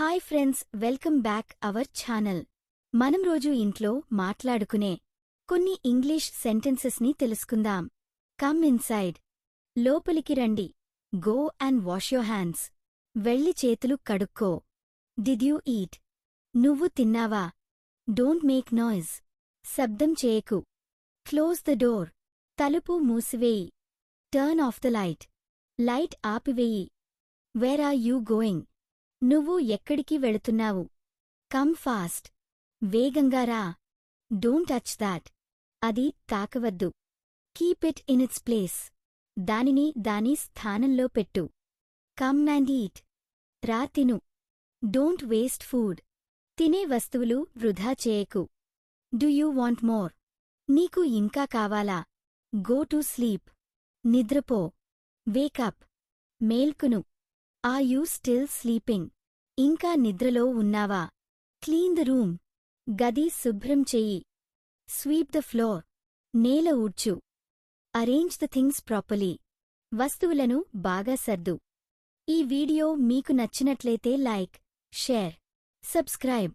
Hi friends welcome back our channel. మనం రోజు ఇంట్లో మాట్లాడుకునే కొన్ని ఇంగ్లీష్ సెంటెన్సెస్ని తెలుసుకుందాం. Come inside. లోపలికి రండి. Go and wash your hands. వెళ్ళి చేతులు కడుక్కో. Did you eat? నువ్వు తిన్నావా? Don't make noise. శబ్దం చేయకు. Close the door. తలుపు మూసివేయి. Turn off the light. Light ఆపివేయి. Where are you going? నువ్వు ఎక్కడికి వెళుతున్నావు? Come fast. వేగంగా రా. Don't touch that. అది తాకవద్దు. Keep it in its place. దానిని దాని స్థానంలో పెట్టు. Come and eat. రా తిను. Don't waste food. తినే వస్తువులు వృధా చేయకు. Do you want more? నీకు ఇంకా కావాలా? Go to sleep. నిద్రపో. వేకప్ మేల్కును. ఆ యూ స్టిల్ స్లీపింగ్ ఇంకా నిద్రలో ఉన్నావా? క్లీన్ ద రూమ్ గది శుభ్రం చెయ్యి స్వీప్ ద ఫ్లోర్ నేల ఊడ్చు. అరేంజ్ ద థింగ్స్ ప్రాపర్లీ వస్తువులను బాగా సర్దు. ఈ వీడియో మీకు నచ్చినట్లయితే లైక్ షేర్ సబ్స్క్రైబ్.